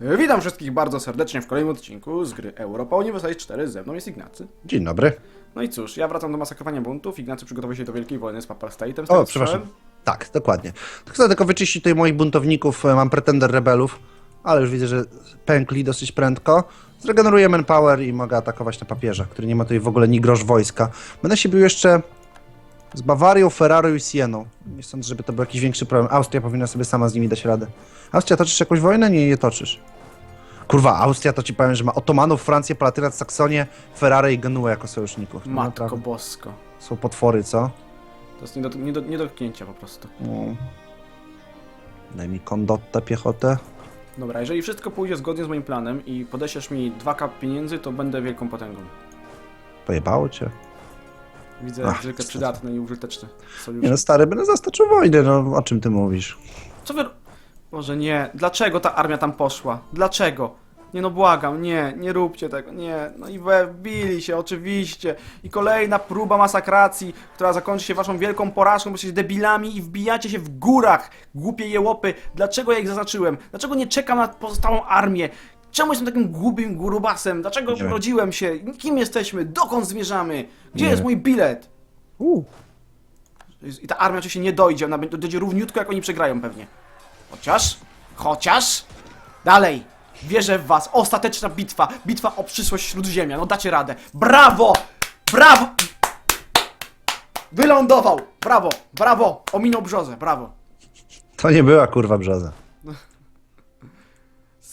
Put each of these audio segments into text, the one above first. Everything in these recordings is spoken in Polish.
Witam wszystkich bardzo serdecznie w kolejnym odcinku z gry Europa Universalis 4. Ze mną jest Ignacy. Dzień dobry. No i cóż, ja wracam do masakrowania buntów. Ignacy przygotowuje się do wielkiej wojny z Papal State'em. O, przepraszam. Tak, dokładnie. Chcę tylko wyczyścić tutaj moich buntowników, e, mam pretender rebelów, ale już widzę, że pękli dosyć prędko. Zregeneruję manpower i mogę atakować na papierze, który nie ma tutaj w ogóle ni grosz wojska. Będę się bił jeszcze z Bawarią, Ferrarią i Sieną. Nie sądzę, żeby to był jakiś większy problem. Austria powinna sobie sama z nimi dać radę. Austria, toczysz jakąś wojnę? Nie, nie toczysz. Kurwa, Austria to ci powiem, że ma Otomanów, Francję, Palatynat, Saksonię, Ferrari i Genuę jako sojuszników. No, Matko naprawdę. bosko. Są potwory, co? To jest nie do, nie do, nie do dotknięcia po prostu. No. Daj mi kondottę, piechotę. Dobra, jeżeli wszystko pójdzie zgodnie z moim planem i podeślesz mi 2k pieniędzy, to będę wielką potęgą. Pojebało cię. Widzę Ach, zwykle niestety. przydatny i użyteczny sojusz. Nie no stary, będę zastoczył wojnę, no o czym ty mówisz? Co wy... Boże, nie. Dlaczego ta armia tam poszła? Dlaczego? Nie no, błagam, nie, nie róbcie tego, nie. No i wbili się, oczywiście. I kolejna próba masakracji, która zakończy się waszą wielką porażką, bo jesteście debilami i wbijacie się w górach, głupie jełopy. Dlaczego ja ich zaznaczyłem? Dlaczego nie czekam na pozostałą armię? Czemu jestem takim głupim grubasem? Dlaczego Nie urodziłem się? Kim jesteśmy? Dokąd zmierzamy? Gdzie Nie. jest mój bilet? Uuu. I ta armia oczywiście nie dojdzie, ona będzie- dojdzie równiutko, jak oni przegrają pewnie. Chociaż, chociaż, dalej, wierzę w was, ostateczna bitwa, bitwa o przyszłość Śródziemia, no dacie radę. Brawo, brawo, wylądował, brawo, brawo, ominął brzozę, brawo. To nie była kurwa brzoza.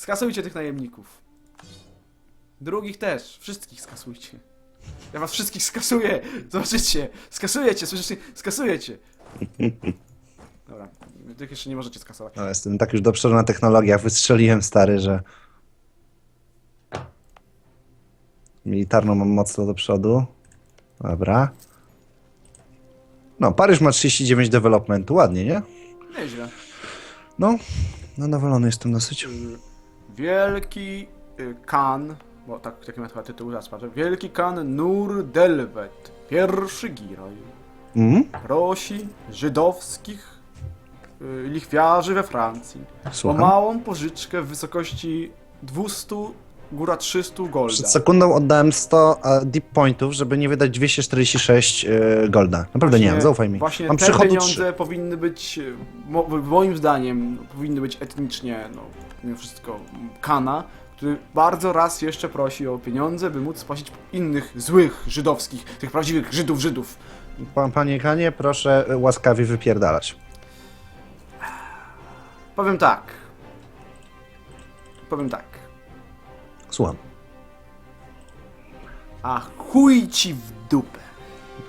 Skasujcie tych najemników. Drugich też, wszystkich skasujcie. Ja was wszystkich skasuję, zobaczycie, skasujecie, słyszycie, skasujecie. Dobra, tych jeszcze nie możecie skasować. No, jestem tak już do przodu na technologiach, wystrzeliłem stary, że... Militarną mam mocno do przodu. Dobra. No, Paryż ma 39 developmentu, ładnie, nie? Nieźle. No, zadowolony jestem dosyć. Wielki y, Kan, bo tak, taki ma chyba tytuł, zaraz sprawdzę. Wielki Kan Nur Delvet, pierwszy Giroj, Mhm. prosi żydowskich y, lichwiarzy we Francji o Słucham. małą pożyczkę w wysokości 200, góra 300 golda. Przed sekundą oddałem 100 e, deep pointów, żeby nie wydać 246 e, golda. Naprawdę nie mam, zaufaj mi. Właśnie Mam te przychodu pieniądze 3. powinny być, y, mo, moim zdaniem, powinny być etnicznie, no, mimo wszystko, Kana, który bardzo raz jeszcze prosi o pieniądze, by móc spłacić innych złych żydowskich, tych prawdziwych Żydów, Żydów. Pan, panie Kanie, proszę łaskawie wypierdalać. Powiem tak. Powiem tak. Słucham. A chuj ci w dupę.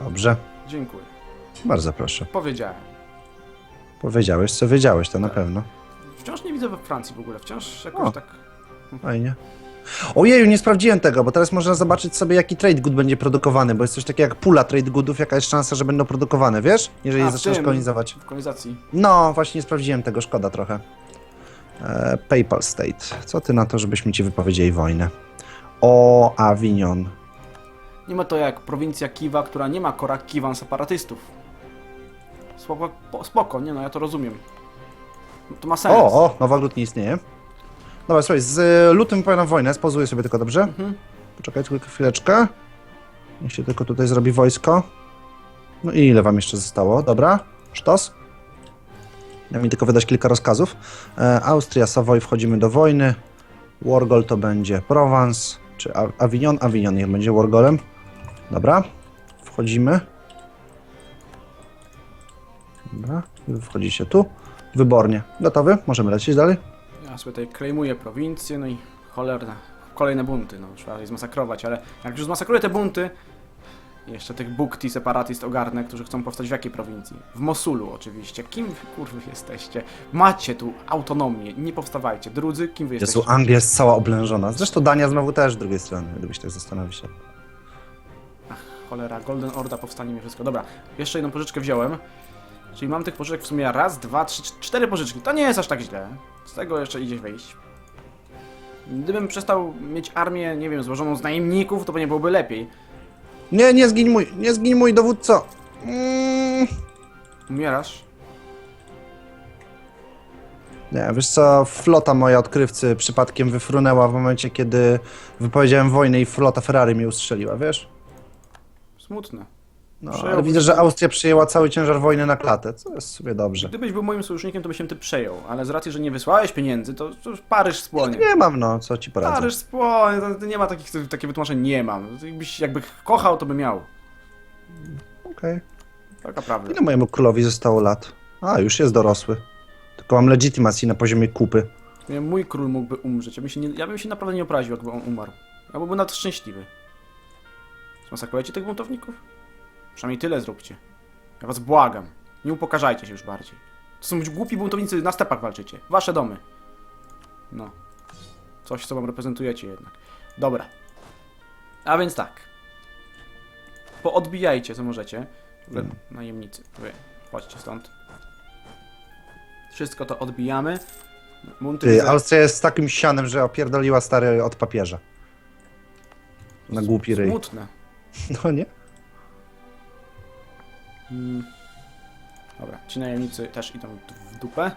Dobrze. Dziękuję. Bardzo proszę. Powiedziałem. Powiedziałeś, co wiedziałeś, to na pewno. Widzę we Francji w ogóle. Wciąż jakoś O. tak... Fajnie. Ojeju, nie sprawdziłem tego, bo teraz można zobaczyć sobie, jaki trade good będzie produkowany, bo jest coś takiego jak pula trade goodów, jaka jest szansa, że będą produkowane, wiesz? Jeżeli A, je w zaczniesz tym, kolonizować. W kolonizacji. No, właśnie nie sprawdziłem tego, szkoda trochę. E, PayPal State. Co ty na to, żebyśmy ci wypowiedzieli wojnę? O, Avignon. Nie ma to jak prowincja Kiwa, która nie ma kora Kiwan separatystów. Spoko, po- spoko, nie no, ja to rozumiem. To ma sens. O, o, nowa glut nie istnieje. Dobra, słuchaj, z lutym wypowiadam wojnę, spozuję sobie tylko, dobrze? Mhm. Poczekaj tylko chwileczkę. Niech się tylko tutaj zrobi wojsko. No i ile wam jeszcze zostało? Dobra, sztos. Ja mi tylko wydać kilka rozkazów. E, Austria, Savoy, wchodzimy do wojny. Wargol to będzie Provence, czy A- Avignon. Avignon niech będzie Wargolem. Dobra, wchodzimy. Dobra, wchodzicie tu. Wybornie. Gotowy? Możemy lecieć dalej? Ja sobie tutaj klejmuję prowincję, no i cholerna. Kolejne bunty, no trzeba je zmasakrować, ale jak już zmasakruję te bunty, jeszcze tych bukti separatist ogarnę, którzy chcą powstać w jakiej prowincji? W Mosulu oczywiście. Kim wy kurwy jesteście? Macie tu autonomię, nie powstawajcie. Drudzy, kim wy jesteście? Jezu, Anglia jest cała oblężona. Zresztą Dania znowu też z drugiej strony, gdybyś tak zastanowił się. Cholera, Golden Orda powstanie mi wszystko. Dobra, jeszcze jedną pożyczkę wziąłem. Czyli mam tych pożyczek w sumie raz, dwa, trzy, cz- cztery pożyczki. To nie jest aż tak źle. Z tego jeszcze idzie wyjść. Gdybym przestał mieć armię, nie wiem, złożoną z najemników, to by nie byłoby lepiej. Nie, nie zgiń mój, nie zgiń mój dowódco. Mm, Umierasz? Nie, wiesz co, flota moja odkrywcy przypadkiem wyfrunęła w momencie, kiedy wypowiedziałem wojnę i flota Ferrari mnie ustrzeliła, wiesz? Smutne. No, Przejął- ale widzę, że Austria przyjęła cały ciężar wojny na klatę, co jest sobie dobrze. Gdybyś był moim sojusznikiem, to byś się ty przejął, ale z racji, że nie wysłałeś pieniędzy, to, to już Paryż spłonie. Nie mam, no, co ci poradzę. Paryż spłonie, to, to nie ma takich, takie wytłumaczeń, nie mam. To Jakbyś jakby kochał, to by miał. Okej. Taka prawda. Ile mojemu królowi zostało lat? A, już jest dorosły. Tylko mam legitimacji na poziomie kupy. Nie, Mój król mógłby umrzeć. Ja bym, się nie, ja bym się naprawdę nie obraził, jakby on umarł. Ja byłbym nawet szczęśliwy. Zmasakrujecie tych buntowników? Przynajmniej tyle zróbcie. Ja was błagam. Nie upokarzajcie się już bardziej. To są głupi buntownicy, na stepach walczycie. Wasze domy. No. Coś, co wam reprezentujecie jednak. Dobra. A więc tak. Poodbijajcie, co możecie. W ogóle najemnicy. Wy, chodźcie stąd. Wszystko to odbijamy. Ty, Austria jest takim sianem, że opierdoliła stary od papieża. Na głupi ryj. Smutne. No nie? Mm. Dobra, ci najemnicy też idą w dupę.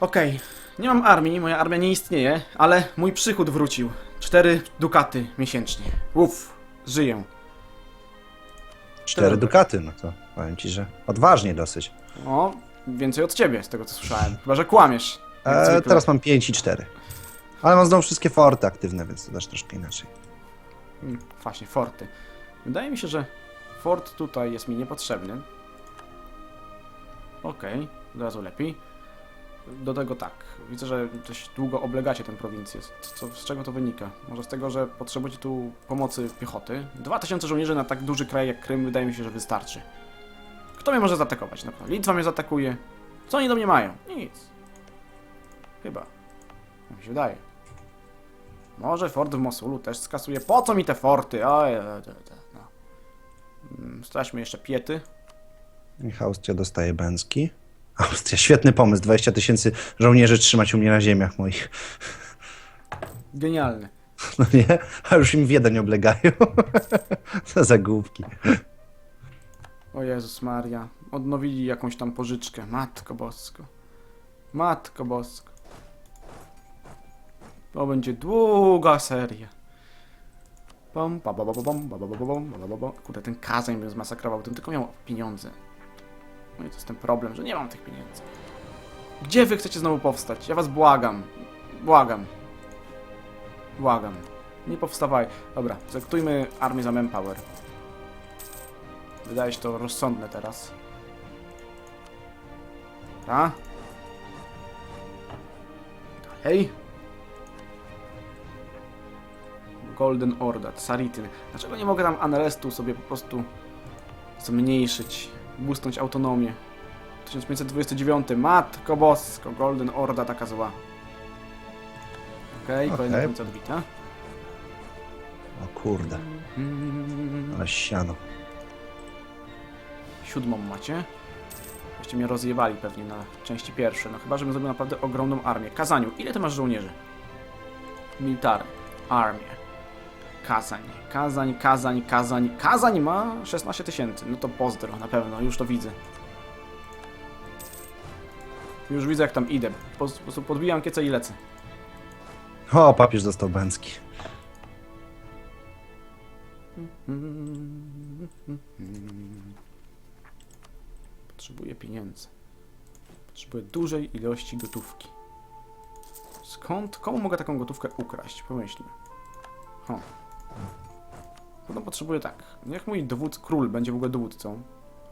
Okej, nie mam armii, moja armia nie istnieje, ale mój przychód wrócił. Cztery dukaty miesięcznie. Uff, żyję. Cztery dukaty, no to powiem ci, że odważnie dosyć. O, więcej od ciebie, z tego co słyszałem. Chyba, że kłamiesz. E, teraz mam 5 i 4. Ale mam znowu wszystkie forty aktywne, więc to też troszkę inaczej. Mm, Właśnie, forty. Wydaje mi się, że fort tutaj jest mi niepotrzebny. Okej, od razu lepiej. Do tego tak, widzę, że dość długo oblegacie tę prowincję. Co, z czego to wynika? Może z tego, że potrzebujecie tu pomocy piechoty? 2000 żołnierzy na tak duży kraj jak Krym wydaje mi się, że wystarczy. Kto mnie może zaatakować? Na pewno Litwa mnie zaatakuje. Co oni do mnie mają? Nic. Chyba. Tak mi się wydaje. Może fort w Mosulu też skasuje. Po co mi te forty? Oj, e, no. Mm, Straćmy jeszcze piety. Niech Austria dostaje Bęcki. Austria, świetny pomysł. 20 tysięcy żołnierzy trzymać u mnie na ziemiach moich. Genialny. No nie? A już im Wiedeń oblegają. Co za głupki. O Jezus Maria. Odnowili jakąś tam pożyczkę. Matko bosko. Matko bosko. To będzie długa seria. Bom, ba, ba, ba, bom, ba, ba, ba, ba. Kurde, ten Kazań mnie zmasakrował, gdybym tylko miał pieniądze. No i to jest ten problem, że nie mam tych pieniędzy. Gdzie wy chcecie znowu powstać? Ja was błagam. Błagam. Błagam. Nie powstawaj. Dobra, zaktujmy armię za manpower. Wydaje się to rozsądne teraz. A? Dalej. Golden Order, Saritin. Dlaczego nie mogę tam Anrestu sobie po prostu zmniejszyć, boostnąć autonomię? 1529, Matko Bosko, Golden Orda taka zła. Okej, okay, kolejna Okej. końca odbita. O kurde, ale siano. Siódmą macie. Właściwie mnie rozjewali pewnie na części pierwsze. No chyba, żebym zrobił naprawdę ogromną armię. Kazaniu, ile ty masz żołnierzy? Military. Armię. Kazań. Kazań, Kazań, Kazań. Kazań ma 16 tysięcy. No to pozdro, na pewno. Już to widzę. Już widzę, jak tam idę. Po prostu podbijam kiece i lecę. O, papież dostał Bęcki. Potrzebuję pieniędzy. Potrzebuję dużej ilości gotówki. Skąd? Komu mogę taką gotówkę ukraść? Pomyślmy. O. No potrzebuję tak. Niech mój dowódz, król będzie w ogóle dowódcą.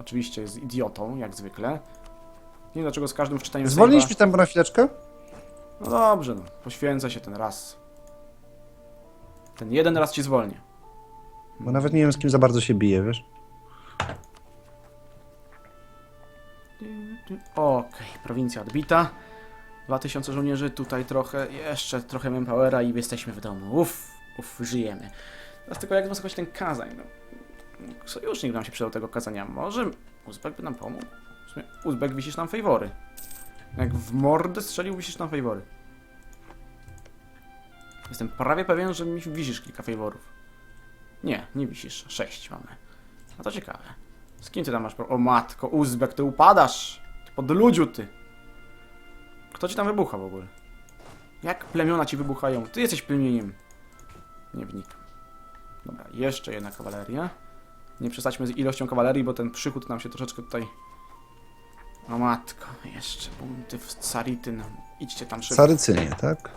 Oczywiście jest idiotą, jak zwykle. Nie wiem dlaczego z każdym wczytaniem mi tempo na chwileczkę? No dobrze, no. Poświęcę się ten raz. Ten jeden raz ci zwolnię. Bo nawet nie wiem, z kim za bardzo się bije, wiesz? Okej, prowincja odbita. 2000 żołnierzy, tutaj trochę, jeszcze trochę manpowera i jesteśmy w domu. Uff, uff, żyjemy. Teraz tylko jak zmaskować ten Kazań, no. Sojusznik nam się przydał tego Kazania. Może Uzbek by nam pomógł? W sumie Uzbek wisisz nam fejwory. Jak w mordę strzelił, wisisz nam fejwory. Jestem prawie pewien, że mi wisisz kilka fejworów. Nie, nie wisisz. Sześć mamy. No to ciekawe. Z kim ty tam masz. O matko, Uzbek, ty upadasz! Ty pod ludziu, ty! Kto ci tam wybucha w ogóle? Jak plemiona ci wybuchają? Ty jesteś plemieniem. Nie wnikam. Dobra, jeszcze jedna kawaleria. Nie przesadźmy z ilością kawalerii, bo ten przychód nam się troszeczkę tutaj... O matko, jeszcze bunty w Carityn. Idźcie tam szybko. Sarycynie, tak?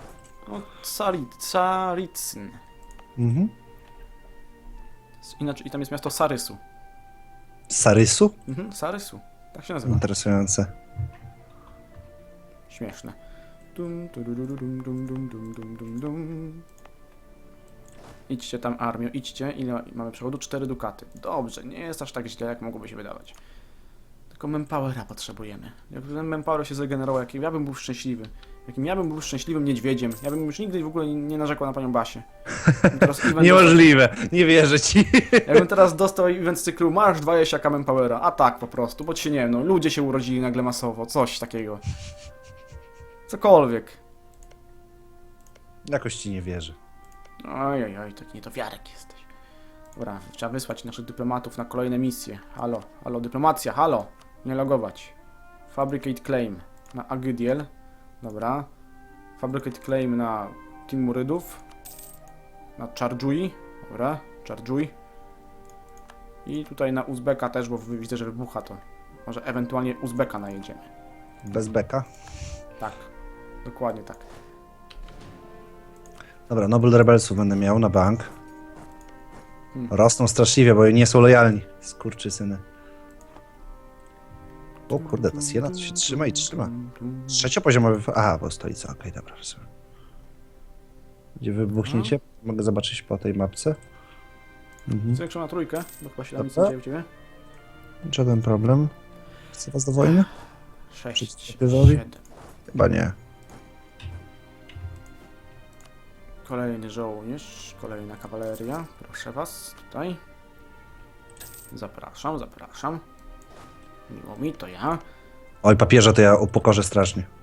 O, Cari... Caricyn. Mhm. Inaczej, i tam jest miasto Sarysu. Sarysu? Mhm, Sarysu. Tak się nazywa. Interesujące. Śmieszne. Dum, tururudum, dum, dum, dum, dum, dum, dum. Idźcie tam armio, idźcie. Ile mamy przewodu? 4 dukaty. Dobrze, nie jest aż tak źle, jak mogłoby się wydawać. Tylko manpowera potrzebujemy. Jak ten manpower się zregenerował, jakim ja bym był szczęśliwy. Jakim ja bym był szczęśliwym niedźwiedziem. Ja bym już nigdy w ogóle nie- narzekał na panią Basię. Niemożliwe, nie wierzę ci. Dostał, jakbym teraz dostał event z cyklu Masz 20 manpowera. A tak po prostu, bo ci się nie wiem, no ludzie się urodzili nagle masowo, coś takiego. Cokolwiek. Jakoś ci nie wierzę. Oj, oj, oj, taki niedowiarek jesteś. Dobra, trzeba wysłać naszych dyplomatów na kolejne misje. Halo, halo, dyplomacja, halo! Nie logować. Fabricate claim na Agydiel. Dobra. Fabricate claim na Timurydów. Na Charjui. Dobra, Charjui. I tutaj na Uzbeka też, bo widzę, że wybucha to. Może ewentualnie Uzbeka najedziemy. Bez beka. Tak, dokładnie tak. Dobra, Noble Rebelsów będę miał na bank. Hmm. Rosną straszliwie, bo nie są lojalni. Skurczysyny. O kurde, ta Siena to się trzyma i trzyma. Trzeciopoziomowy... Aha, bo stolica, okej, dobra, rozumiem. Gdzie wybuchniecie? Mogę zobaczyć po tej mapce. Mhm. Zwiększą na trójkę, bo chyba się tam nic Dobra. nie dzieje u ciebie. Żaden problem. Chce was do wojny? 6, Przeciwpierzowi? 7. Chyba nie. Kolejny żołnierz, kolejna kawaleria. Proszę was, tutaj. Zapraszam, zapraszam. Miło mi, to ja. Oj, papieża to ja upokorzę strasznie.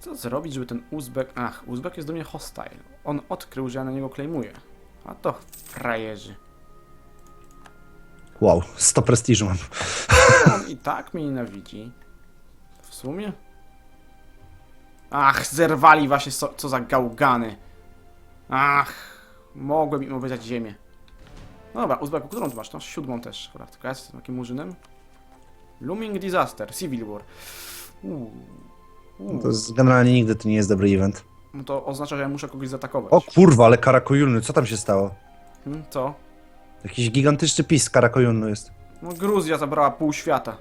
Co zrobić, żeby ten Uzbek... Ach, Uzbek jest do mnie hostile. On odkrył, że ja na niego klejmuję. A to frajerzy. Wow, 100 prestiżu mam. On i tak mnie nienawidzi. W sumie? Ach, zerwali właśnie, so, co za gałgany. Ach, mogłem im obiecać ziemię. No dobra, Uzbeku, którą tu masz? No, siódmą też, chyba. Tylko ja jestem takim murzynem. Looming Disaster, Civil War. Uuu. Uuu. To jest, generalnie nigdy to nie jest dobry event. No to oznacza, że ja muszę kogoś zaatakować. O kurwa, ale Karakojunny, co tam się stało? Hmm, co? Jakiś gigantyczny pis z Karakojunnu jest. No Gruzja zabrała pół świata.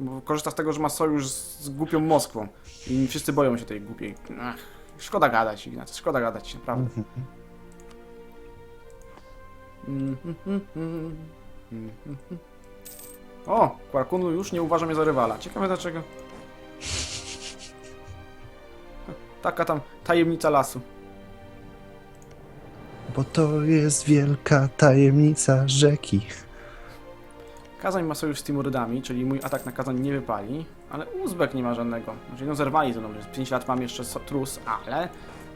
Bo korzysta z tego, że ma sojusz z, głupią Moskwą. I wszyscy boją się tej głupiej. Ach, szkoda gadać, Ignacy, szkoda gadać, naprawdę. O, Kwarkunu już nie uważa mnie za rywala. Ciekawe dlaczego. Taka tam tajemnica lasu. Bo to jest wielka tajemnica rzeki. Kazań ma sojusz z Timurydami, czyli mój atak na Kazań nie wypali, ale Uzbek nie ma żadnego. Znaczy, no zerwali to, no, przez 5 lat mam jeszcze trus, ale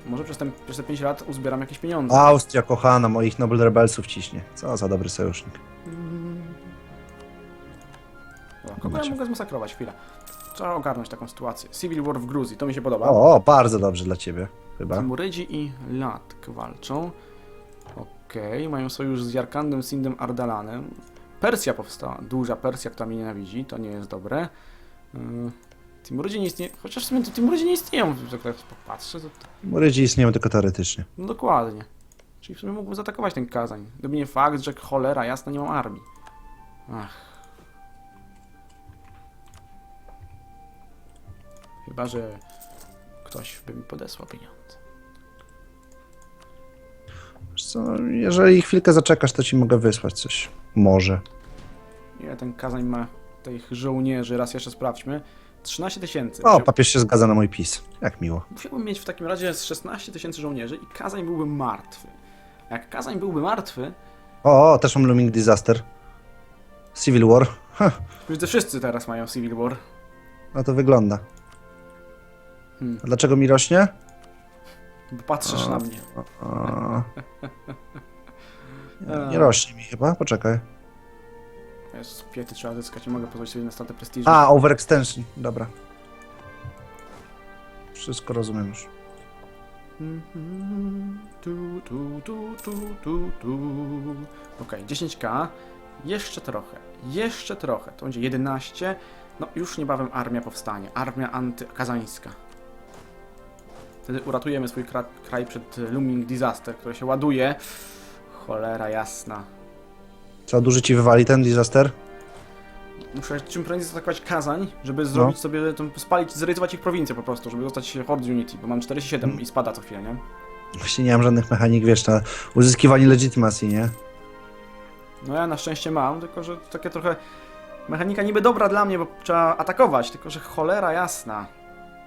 może przez, ten, przez te 5 lat uzbieram jakieś pieniądze. Austria kochana moich Noble Rebelsów ciśnie. Co za dobry sojusznik. Dobra, kogo ja Macie. mogę zmasakrować? Chwila. Trzeba ogarnąć taką sytuację. Civil War w Gruzji, to mi się podoba. O, bardzo dobrze dla ciebie, chyba. Timurydzi i Latk walczą. Okej, mają sojusz z Jarkandem, Sindem, Ardalanem. Persja powstała, duża Persja, która mnie nienawidzi, to nie jest dobre. Yy, Timurydzi nie istnieją, chociaż w sumie to Timurydzi nie istnieją, jak tak popatrzę, to, to Murydzi istnieją tylko teoretycznie. no dokładnie. Czyli w sumie mógłbym zaatakować ten Kazań. Gdyby nie fakt, że cholera jasna nie mam armii. Ach. Chyba, że ktoś by mi podesłał pieniądze. Co, jeżeli chwilkę zaczekasz, to ci mogę wysłać coś. Może. Ile ten Kazań ma tych żołnierzy? Raz jeszcze sprawdźmy. 13 tysięcy. O, papież się zgadza na mój pis. Jak miło. Musiałbym mieć w takim razie z 16 tysięcy żołnierzy i Kazań byłby martwy. A Jak Kazań byłby martwy, O, o też mam Looming Disaster. Civil War. Widzę wszyscy teraz mają Civil War. no to wygląda. Hmm. A dlaczego mi rośnie? Bo patrzysz O. na mnie. A... Nie, nie rośnie mi chyba, poczekaj. Jezus, piety trzeba zyskać, nie mogę pozwolić sobie na stratę prestiżu. A, overextension. Dobra. Wszystko rozumiem już. Tu, tu, tu, tu, tu, tu. Okej, 10k. Jeszcze trochę. Jeszcze trochę. To będzie 11. No, już niebawem armia powstanie. Armia antykazańska. Wtedy uratujemy swój kra kraj przed looming disaster, które się ładuje. Cholera jasna. Co, duży ci wywali ten disaster? Muszę czym prędzej zaatakować Kazań, żeby zrobić sobie, tą, spalić, zrealizować ich prowincję po prostu, żeby dostać Horde Unity, bo mam 47 Mm. i spada co chwilę, nie? Właśnie nie mam żadnych mechanik, wiesz, na uzyskiwanie legitimacji, nie? No ja na szczęście mam, tylko że takie trochę mechanika niby dobra dla mnie, bo trzeba atakować, tylko że cholera jasna.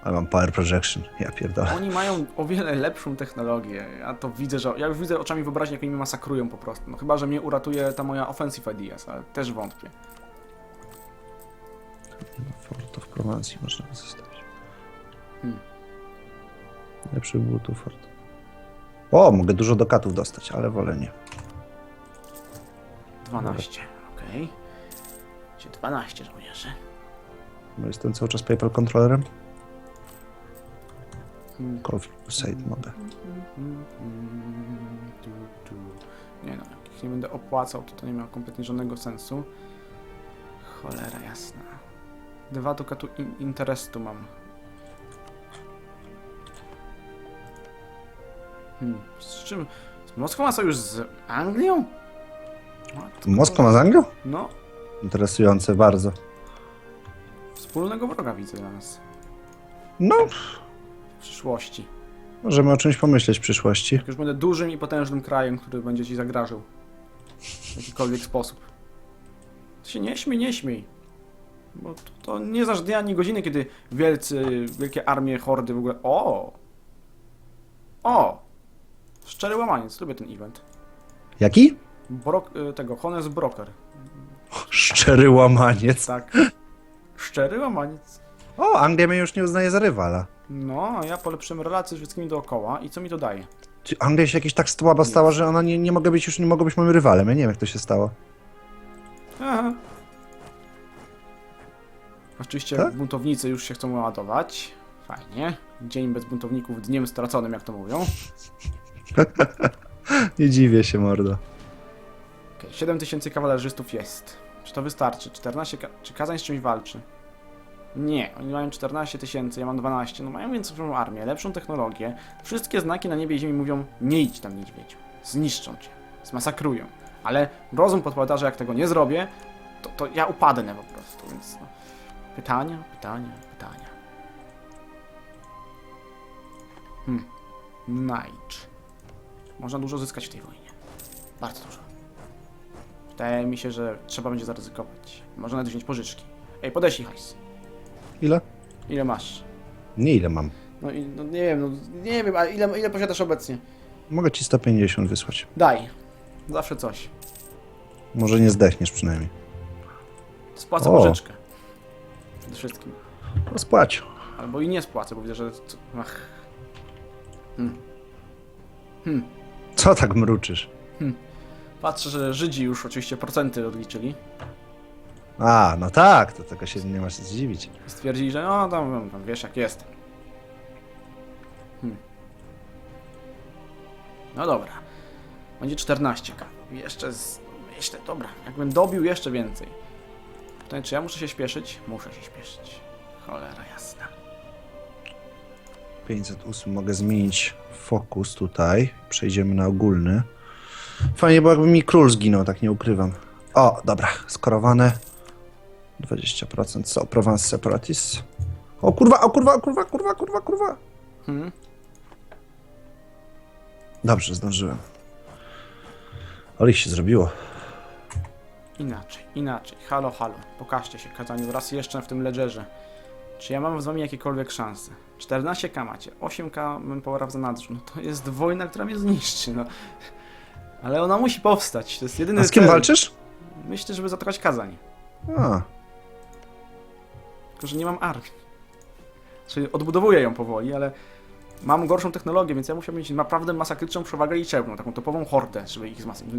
Ale mam power projection, ja pierdolę. Oni mają o wiele lepszą technologię. Ja to widzę, że ja już widzę oczami wyobraźni, jak oni mnie masakrują po prostu. No chyba, że mnie uratuje ta moja offensive ideas, ale też wątpię. Fort of Prowansji można by zostawić. Hmm. Lepszy był tu fort. O, mogę dużo dokatów dostać, ale wolę nie. 12, okej. Okay. 12 żołnierzy. Bo jestem cały czas PayPal kontrolerem. Mogę. Tu, tu. Nie no, jak ich nie będę opłacał, to to nie ma kompletnie żadnego sensu. Cholera jasna. Dwa dukatu in interesu mam. Hmm, z czym? Z Moskwą ma sojusz z Anglią? Matko. Moskwa ma z Anglią? No, Interesujące bardzo. wspólnego wroga widzę dla nas. No, W przyszłości. możemy o czymś pomyśleć w przyszłości. Jak już będę dużym i potężnym krajem, który będzie ci zagrażał. W jakikolwiek sposób. Ty się nie śmiej, nie śmiej. Bo to, to nie znasz dnia ani godziny, kiedy wielcy, wielkie armie, hordy w ogóle... O! O! Szczery łamaniec, lubię ten event. Jaki? Brok, y, tego, Honest Broker. Szczery łamaniec. Tak. Szczery łamaniec. O, Anglia mnie już nie uznaje za rywala. No, a ja polepszyłem relacje z wszystkimi dookoła i co mi to daje? Czy Anglia się jakieś tak słaba stała, że ona nie, nie mogę być już nie mogę być moim rywalem. Ja nie wiem, jak to się stało. Aha. Oczywiście Tak? buntownicy już się chcą ładować. Fajnie. Dzień bez buntowników dniem straconym, jak to mówią. Nie dziwię się, mordo. Okay, 7000 kawalerzystów jest. Czy to wystarczy? 14. Ka- czy Kazań z czymś walczy? Nie, oni mają 14 tysięcy, ja mam 12. No mają większą armię, lepszą technologię. Wszystkie znaki na niebie i ziemi mówią: nie idź tam niedźwiedziu. Zniszczą cię, zmasakrują. Ale rozum podpowiada, że jak tego nie zrobię, to, to ja upadnę po prostu, więc no. Pytania, pytania, pytania. Hmm. Knight. Można dużo zyskać w tej wojnie. Bardzo dużo. Wydaje mi się, że trzeba będzie zaryzykować. Można nawet wziąć pożyczki. Ej, podeślij hajs. Ile? Ile masz? Nie ile mam. No, i, no nie wiem, no nie wiem, a ile, ile posiadasz obecnie? Mogę ci 150 wysłać. Daj. Zawsze coś. Może nie zdechniesz przynajmniej. Spłacę O. pożyczkę. Przede wszystkim. Rozpłać. Albo i nie spłacę, bo widzę, że... Ach. Hmm. Hmm. Co tak mruczysz? Patrzę, że Żydzi już oczywiście procenty odliczyli. A, no tak, to tego się nie ma się zdziwić. Stwierdzili, że no tam, tam wiesz jak jest. Hmm. No dobra. Będzie 14k. Jeszcze z... Jeszcze, dobra. Jakbym dobił jeszcze więcej. Pytanie, czy ja muszę się śpieszyć? Muszę się śpieszyć. Cholera jasna. 508 mogę zmienić fokus tutaj. Przejdziemy na ogólny. Fajnie, bo jakby mi król zginął, tak nie ukrywam. O, dobra, skorowane. 20% so, Provence Separatists. O kurwa, o kurwa, o kurwa, kurwa, kurwa, kurwa. Hmm? Dobrze, zdążyłem. Ale ich się zrobiło. Inaczej, inaczej. Halo, halo. Pokażcie się, Kazaniu, raz jeszcze w tym ledgerze. Czy ja mam z wami jakiekolwiek szanse? 14k macie, 8k manpowera w zanadrzu. No to jest wojna, która mnie zniszczy, no. Ale ona musi powstać, to jest jedyny A z kim cel. walczysz? Myślę, żeby zaatakować Kazań. A, Tylko, że nie mam armii. Czyli odbudowuję ją powoli, ale mam gorszą technologię, więc ja muszę mieć naprawdę masakryczną przewagę liczebną, taką topową hordę, żeby ich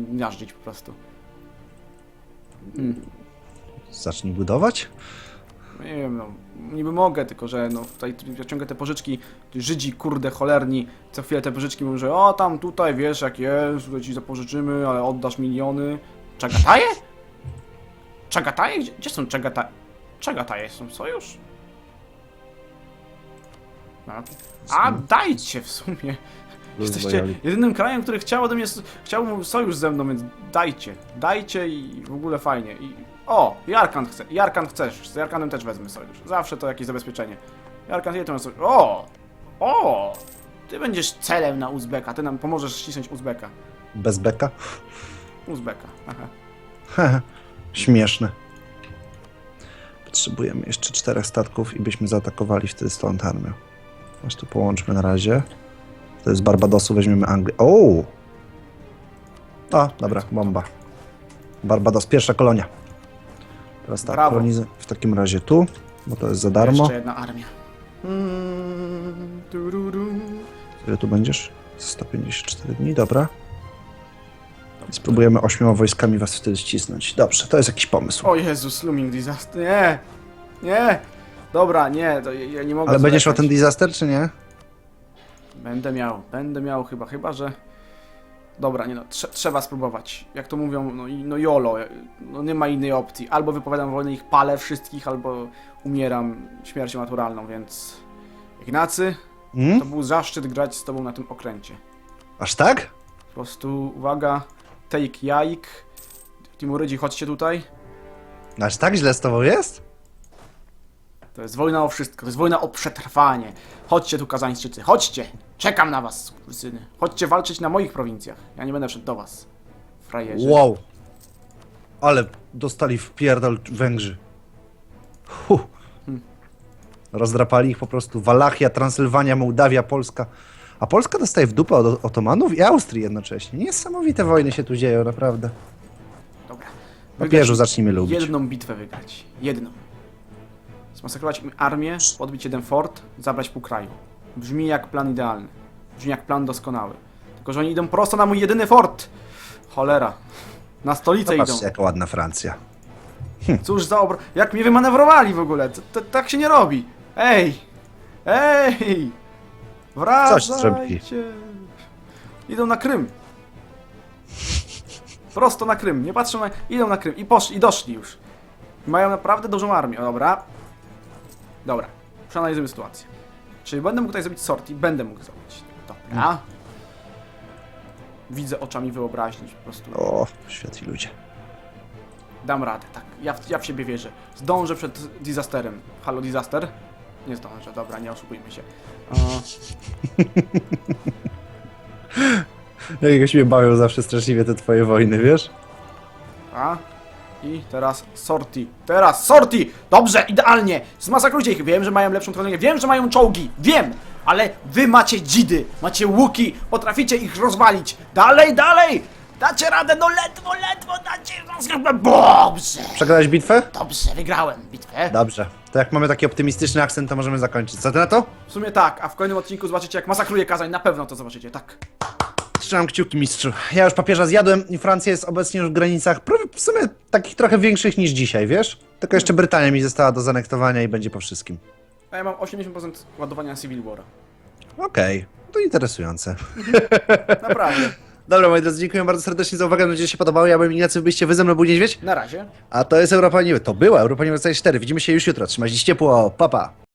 zmiażdżyć po prostu. Hmm. Zacznij budować? Nie wiem, no, niby mogę, tylko że no, tutaj ciągle te pożyczki, Żydzi, kurde, cholerni, co chwilę te pożyczki mówią, że o, tam, tutaj, wiesz, jak jest, tutaj ci zapożyczymy, ale oddasz miliony. Czagataje? Czagataje? Gdzie, gdzie są Czagataje? Czagataje są sojusz? No, A, dajcie w sumie. Jesteście jedynym krajem, który chciał ode mnie, chciał sojusz ze mną, więc dajcie. Dajcie i w ogóle fajnie. I, o, Jarkan chce. Jarkan chcesz. Z Jarkanem też wezmę sojusz. Zawsze to jakieś zabezpieczenie. Jarkan, ile to masz sojusz? O! O! Ty będziesz celem na Uzbeka. Ty nam pomożesz ścisnąć Uzbeka. Bez beka? Uzbeka. Aha. Hehe, Śmieszne. Potrzebujemy jeszcze czterech statków i byśmy zaatakowali wtedy stąd armię. Aż tu połączmy na razie. To jest Barbadosu, weźmiemy Anglię. O! A, dobra, bomba. Barbados, pierwsza kolonia. Teraz tak, Brawo. kolonizy w takim razie tu, bo to jest za darmo. Jeszcze jedna armia. Mm, tururu. Ile tu będziesz? 154 dni, dobra. Spróbujemy ośmioma wojskami was wtedy ścisnąć. Dobrze, to jest jakiś pomysł. O Jezus, Looming Disaster. Nie! Nie! Dobra, nie, to ja, ja nie mogę Ale będziesz miał ten disaster, czy nie? Będę miał, będę miał chyba, chyba że... Dobra, nie no, trze trzeba spróbować. Jak to mówią, no, i- no jolo, no nie ma innej opcji. Albo wypowiadam wojnę, ich palę wszystkich, albo umieram śmiercią naturalną, więc... Ignacy, Hmm? to był zaszczyt grać z tobą na tym okręcie. Aż tak? Po prostu, uwaga, take jajk. Timurydzi, chodźcie tutaj. Aż tak źle z tobą jest? To jest wojna o wszystko, to jest wojna o przetrwanie. Chodźcie tu, Kazańszczycy, chodźcie! Czekam na was, syny. Chodźcie walczyć na moich prowincjach. Ja nie będę szedł do was. Frajerzy. Wow. Ale dostali w pierdol Węgrzy. Huh. Rozdrapali ich po prostu Walachia, Transylwania, Mołdawia, Polska. A Polska dostaje w dupę od Otomanów i Austrii jednocześnie. Niesamowite wojny się tu dzieją, naprawdę. Dobra. Papieżu zacznijmy lubić. Jedną bitwę wygrać. Jedną. Zmasakrować im armię, podbić jeden fort, zabrać pół kraju. Brzmi jak plan idealny. Brzmi jak plan doskonały. Tylko, że oni idą prosto na mój jedyny fort! Cholera. Na stolicę idą. Zobaczcie, jaka ładna Francja. Cóż za obro... Jak mnie wymanewrowali w ogóle? To, to, tak się nie robi. Ej! Ej! Coś. Wracajcie! Idą na Krym. Prosto na Krym. Nie patrzą na... Idą na Krym. I poszli, i doszli już. Mają naprawdę dużą armię. O, dobra. Dobra. Przeanalizujmy sytuację. Czyli będę mógł tutaj zrobić sorti? Będę mógł zrobić. Dobra. Widzę oczami wyobraźni po prostu. O, świetni ludzie. Dam radę, tak. Ja w, ja w siebie wierzę. Zdążę przed disasterem. Halo, disaster? Nie zdążę, dobra, nie oszukujmy się. O, Jakoś mnie bawią zawsze straszliwie te twoje wojny, wiesz? a? I teraz sorti. Teraz sorti! Dobrze, idealnie! Zmasakrujcie ich. Wiem, że mają lepszą technologię, wiem, że mają czołgi, wiem! Ale wy macie dzidy, macie łuki, potraficie ich rozwalić. Dalej, dalej! Dacie radę, no ledwo, ledwo dacie. Dobrze! Przegrałeś bitwę? Dobrze, wygrałem bitwę. Dobrze. To jak mamy taki optymistyczny akcent, to możemy zakończyć. Co ty na to? W sumie tak, a w kolejnym odcinku zobaczycie, jak masakruje Kazań. Na pewno to zobaczycie, tak. Trzymam kciuki, mistrzu. Ja już papieża zjadłem i Francja jest obecnie już w granicach prawie w sumie takich trochę większych niż dzisiaj, wiesz? Tylko jeszcze Brytania mi została do zanektowania i będzie po wszystkim. A ja mam 80% ładowania Civil War. Okej, to interesujące. Naprawdę. Dobra, moi drodzy, dziękuję bardzo serdecznie za uwagę. Mam nadzieję, że się podobało. Ja byłem Ignacy, byście wy ze mną, był niedźwiedź. Na razie. A to jest Europa Niby. To była Europa Niby 4. Widzimy się już jutro. Trzymajcie się ciepło. Pa, pa.